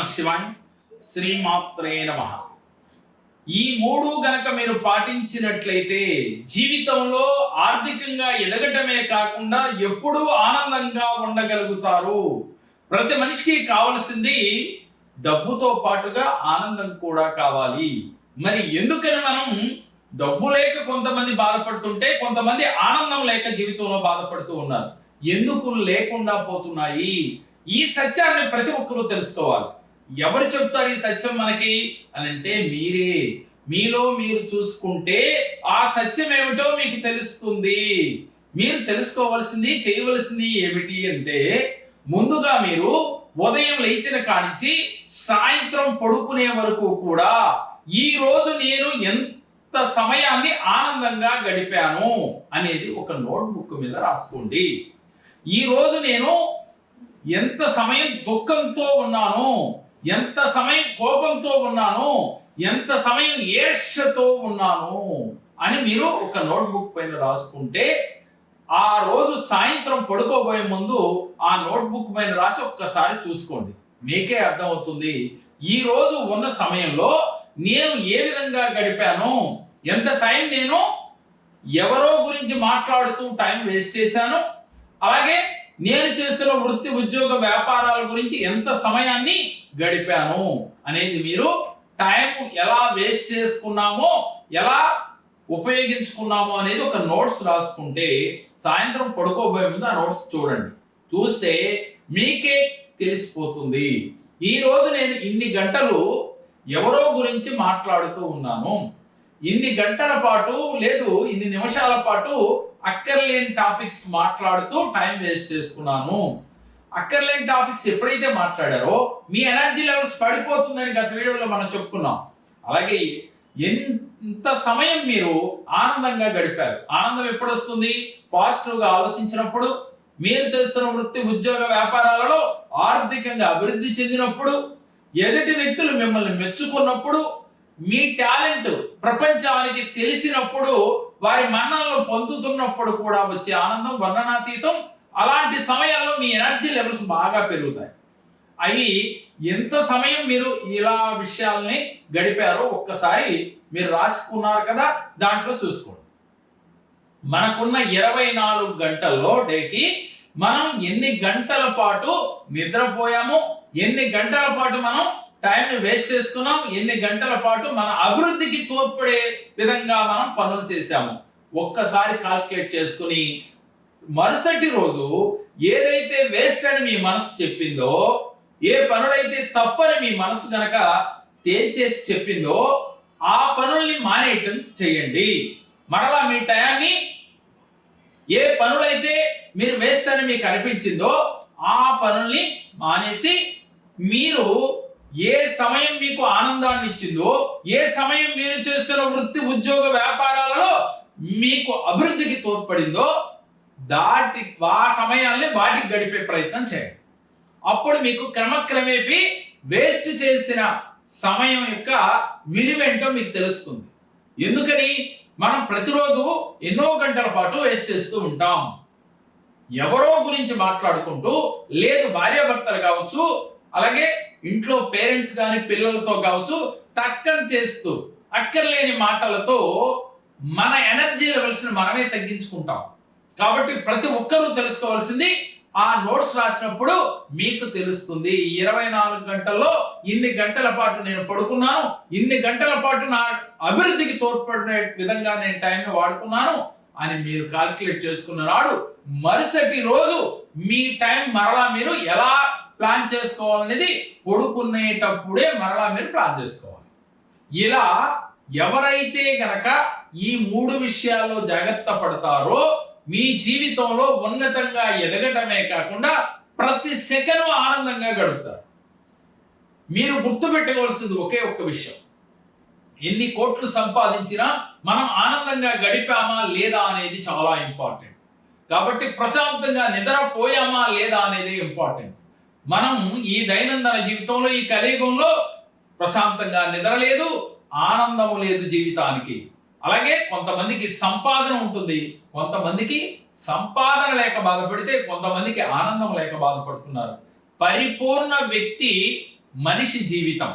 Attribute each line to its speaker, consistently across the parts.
Speaker 1: నమ శివాయ శ్రీమాత్రే నమ. ఈ మూడు గనక మీరు పాటించినట్లయితే జీవితంలో ఆర్థికంగా ఎదగటమే కాకుండా ఎప్పుడూ ఆనందంగా ఉండగలుగుతారు. ప్రతి మనిషికి కావలసింది డబ్బుతో పాటుగా ఆనందం కూడా కావాలి. మరి ఎందుకని మనం డబ్బు లేక కొంతమంది బాధపడుతుంటే కొంతమంది ఆనందం లేక జీవితంలో బాధపడుతూ ఉన్నారు. ఎందుకు లేకుండా పోతున్నాయి? ఈ సత్యాన్ని ప్రతి ఒక్కరూ తెలుసుకోవాలి. ఎవరు చెప్తారు ఈ సత్యం మనకి అని అంటే మీరే. మీలో మీరు చూసుకుంటే ఆ సత్యం ఏమిటో మీకు తెలుస్తుంది. మీరు తెలుసుకోవలసింది చేయవలసింది ఏమిటి అంటే ముందుగా మీరు ఉదయం లేచిన కానించి సాయంత్రం పడుకునే వరకు కూడా ఈ రోజు నేను ఎంత సమయాన్ని ఆనందంగా గడిపాను అనేది ఒక నోట్బుక్ మీద రాసుకోండి. ఈ రోజు నేను ఎంత సమయం దుఃఖంతో ఉన్నాను ఎంత సమయం కోపంతో ఉన్నాను ఎంత సమయం ఏర్షతో ఉన్నాను అని మీరు ఒక నోట్బుక్ పైన రాసుకుంటే ఆ రోజు సాయంత్రం పడుకోబోయే ముందు ఆ నోట్బుక్ పైన రాసి ఒక్కసారి చూసుకోండి. మీకే అర్థమవుతుంది. ఈ రోజు ఉన్న సమయంలో నేను ఏ విధంగా గడిపాను ఎంత టైం నేను ఎవరో గురించి మాట్లాడుతూ టైం వేస్ట్ చేశాను అలాగే నేను చేస్తున్న వృత్తి ఉద్యోగ వ్యాపారాల గురించి ఎంత సమయాన్ని గడిపాను అనేది మీరు టైం ఎలా వేస్ట్ చేసుకున్నామో ఎలా ఉపయోగించుకున్నామో అనేది ఒక నోట్స్ రాసుకుంటే సాయంత్రం పడుకోబోయే ముందు ఆ నోట్స్ చూడండి. చూస్తే మీకే తెలిసిపోతుంది. ఈ రోజు నేను ఇన్ని గంటలు ఎవరో గురించి మాట్లాడుతూ ఉన్నాను. ఇన్ని గంటల పాటు లేదు ఇన్ని నిమిషాల పాటు అక్కర్లేని టాపిక్స్ మాట్లాడుతూ టైం వేస్ట్ చేసుకున్నాను. అక్కర్లేని టాపిక్స్ ఎప్పుడైతే మాట్లాడారో మీ ఎనర్జీ లెవెల్స్ పడిపోతుందని గత వీడియోలో మనం చెప్పుకున్నాం. అలాగే ఎంత సమయం మీరు ఆనందంగా గడిపారు? ఆనందం ఎప్పుడు వస్తుంది పాజిటివ్గా ఆలోచించినప్పుడు మీరు చేస్తున్న వృత్తి ఉద్యోగ వ్యాపారాలలో ఆర్థికంగా అభివృద్ధి చెందినప్పుడు ఎదుటి వ్యక్తులు మిమ్మల్ని మెచ్చుకున్నప్పుడు మీ టాలెంట్ ప్రపంచానికి తెలిసినప్పుడు వారి మన్నలను పొందుతున్నప్పుడు కూడా వచ్చే ఆనందం వర్ణనాతీతం అలాంటి సమయాల్లో మీ ఎనర్జీ లెవెల్స్ బాగా పెరుగుతాయి. అవి ఎంత సమయం మీరు ఇలా విషయాల్ని గడిపారో ఒక్కసారి మీరు రాసుకున్నారు కదా దాంట్లో చూసుకోండి. మనకున్న ఇరవై నాలుగు గంటల్లో డేకి మనం ఎన్ని గంటల పాటు నిద్రపోయాము ఎన్ని గంటల పాటు మనం టైంని వేస్ట్ చేస్తున్నాం ఎన్ని గంటల పాటు మన అభివృద్ధికి తోడ్పడే విధంగా మనం పనులు చేశాము. ఒక్కసారి కాల్కులేట్ చేసుకుని మరుసటి రోజు ఏదైతే వేస్ట్ అని మీ మనసు చెప్పిందో ఏ పనులైతే తప్పని మీ మనసు గనక తేల్చేసి చెప్పిందో ఆ పనుల్ని మానేయటం చేయండి. మరలా మీ టయాన్ని ఏ పనులైతే మీరు వేస్ట్ అని మీకు అనిపించిందో ఆ పనుల్ని మానేసి మీరు ఏ సమయం మీకు ఆనందాన్ని ఇచ్చిందో ఏ సమయం మీరు చేస్తున్న వృత్తి ఉద్యోగ వ్యాపారాలలో మీకు అభివృద్ధికి తోడ్పడిందో దాటి ఆ సమయాల్ని వాటికి గడిపే ప్రయత్నం చేయండి. అప్పుడు మీకు క్రమక్రమేపీ వేస్ట్ చేసిన సమయం యొక్క విలువేంటో మీకు తెలుస్తుంది. ఎందుకని? మనం ప్రతిరోజు ఎన్నో గంటల పాటు వేస్ట్ చేస్తూ ఉంటాం. ఎవరో గురించి మాట్లాడుకుంటూ లేదు భార్యాభర్తలు కావచ్చు అలాగే ఇంట్లో పేరెంట్స్ కానీ పిల్లలతో కావచ్చు తక్కన చేస్తూ అక్కర్లేని మాటలతో మన ఎనర్జీ లెవెల్స్ని మనమే తగ్గించుకుంటాం. కాబట్టి ప్రతి ఒక్కరూ తెలుసుకోవాల్సింది ఆ నోట్స్ రాసినప్పుడు మీకు తెలుస్తుంది. ఇరవై నాలుగు గంటల్లో ఇన్ని గంటల పాటు నేను పడుకున్నాను. ఇన్ని గంటల పాటు నా అభివృద్ధికి తోడ్పడే విధంగా నేను టైంని వాడుకున్నాను అని మీరు కాల్కులేట్ చేసుకున్న నాడు మరుసటి రోజు మీ టైం మరలా మీరు ఎలా ప్లాన్ చేసుకోవాలనేది పడుకునేటప్పుడే మరలా మీరు ప్లాన్ చేసుకోవాలి. ఇలా ఎవరైతే గనక ఈ మూడు విషయాల్లో జాగ్రత్త పడతారో మీ జీవితంలో ఉన్నతంగా ఎదగటమే కాకుండా ప్రతి సెకను ఆనందంగా గడుపుతారు. మీరు గుర్తుపెట్టుకోవాల్సింది ఒకే ఒక్క విషయం. ఎన్ని కోట్లు సంపాదించినా మనం ఆనందంగా గడిపామా లేదా అనేది చాలా ఇంపార్టెంట్. కాబట్టి ప్రశాంతంగా నిద్రపోయామా లేదా అనేది ఇంపార్టెంట్. మనం ఈ దైనందిన జీవితంలో ఈ కలియుగంలో ప్రశాంతంగా నిద్ర లేదు ఆనందం లేదు జీవితానికి. అలాగే కొంతమందికి సంపాదన ఉంటుంది. కొంతమందికి సంపాదన లేక బాధపడితే కొంతమందికి ఆనందం లేక బాధపడుతున్నారు. పరిపూర్ణ వ్యక్తి మనిషి జీవితం.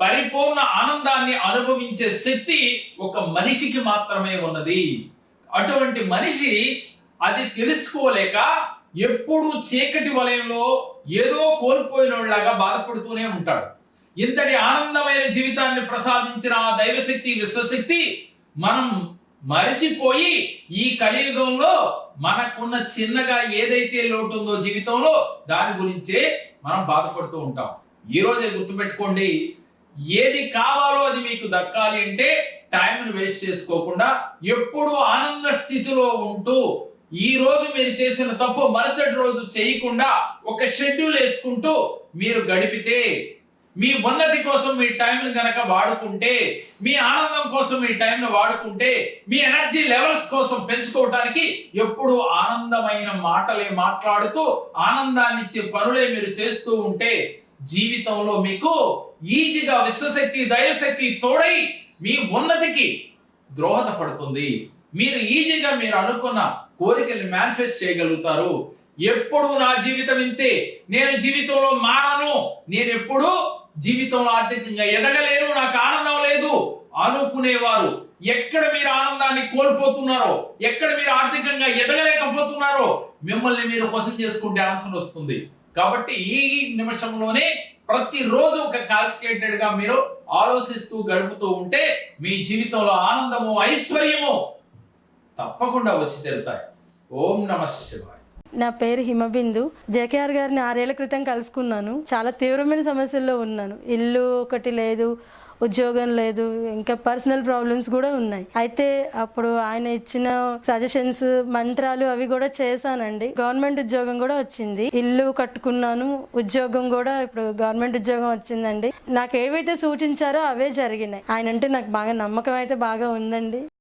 Speaker 1: పరిపూర్ణ ఆనందాన్ని అనుభవించే శక్తి ఒక మనిషికి మాత్రమే ఉన్నది. అటువంటి మనిషి అది తెలుసుకోలేక ఎప్పుడు చీకటి వలయంలో ఏదో కోల్పోయినలాగా బాధపడుతూనే ఉంటాడు. ఇంతటి ఆనందమైన జీవితాన్ని ప్రసాదించిన ఆ దైవశక్తి విశ్వశక్తి మనం మరిచిపోయి ఈ కలియుగంలో మనకున్న చిన్నగా ఏదైతే లోటు ఉందో జీవితంలో దాని గురించే మనం బాధపడుతూ ఉంటాం. ఈ రోజే గుర్తుపెట్టుకోండి ఏది కావాలో అది మీకు దక్కాలి అంటే టైంను వేస్ట్ చేసుకోకుండా ఎప్పుడు ఆనంద స్థితిలో ఉంటూ ఈ రోజు మీరు చేసిన తప్పు మరుసటి రోజు చేయకుండా ఒక షెడ్యూల్ వేసుకుంటూ మీరు గడిపితే మీ ఉన్నతి కోసం మీ టైంను కనుక వాడుకుంటే మీ ఆనందం కోసం మీ టైంను వాడుకుంటే మీ ఎనర్జీ లెవెల్స్ కోసం పెంచుకోవటానికి ఎప్పుడు ఆనందమైన మాటలే మాట్లాడుతూ ఆనందాన్ని ఇచ్చే పనులే మీరు చేస్తూ ఉంటే జీవితంలో మీకు ఈజీగా విశ్వశక్తి దైవశక్తి తోడై మీ ఉన్నతికి ద్రోహదపడుతుంది మీరు ఈజీగా మీరు అనుకున్న కోరికల్ని మేనిఫెస్ట్ చేయగలుగుతారు. ఎప్పుడు నా జీవితం ఇంతే. నేను జీవితంలో మారను. నేను ఎప్పుడు జీవితంలో ఆర్థికంగా ఎదగలేరు నాకు ఆనందం లేదు అనుకునేవారు. ఎక్కడ మీరు ఆనందాన్ని కోల్పోతున్నారో ఎక్కడ మీరు ఆర్థికంగా ఎదగలేకపోతున్నారో మిమ్మల్ని మీరు క్వశ్చన్ చేసుకుంటే ఆన్సర్ వస్తుంది. కాబట్టి ఈ నిమిషంలోనే ప్రతిరోజు ఒక calculated గా మీరు ఆలోచిస్తూ గడుపుతూ ఉంటే మీ జీవితంలో ఆనందము ఐశ్వర్యము తప్పకుండా వచ్చి తీరుతాయి. ఓం నమ శివాయ.
Speaker 2: నా పేరు హిమబిందు. జేకేఆర్ గారిని ఆరేళ్ళ క్రితం కలుసుకున్నాను. చాలా తీవ్రమైన సమస్యల్లో ఉన్నాను. ఇల్లు ఒకటి లేదు ఉద్యోగం లేదు ఇంకా పర్సనల్ ప్రాబ్లమ్స్ కూడా ఉన్నాయి. అయితే అప్పుడు ఆయన ఇచ్చిన సజెషన్స్ మంత్రాలు అవి కూడా చేశానండి. గవర్నమెంట్ ఉద్యోగం కూడా వచ్చింది. ఇల్లు కట్టుకున్నాను ఉద్యోగం కూడా ఇప్పుడు గవర్నమెంట్ ఉద్యోగం వచ్చిందండి. నాకు ఏవైతే సూచించారో అవే జరిగినాయి. ఆయన అంటే నాకు బాగా నమ్మకం అయితే బాగా ఉందండి.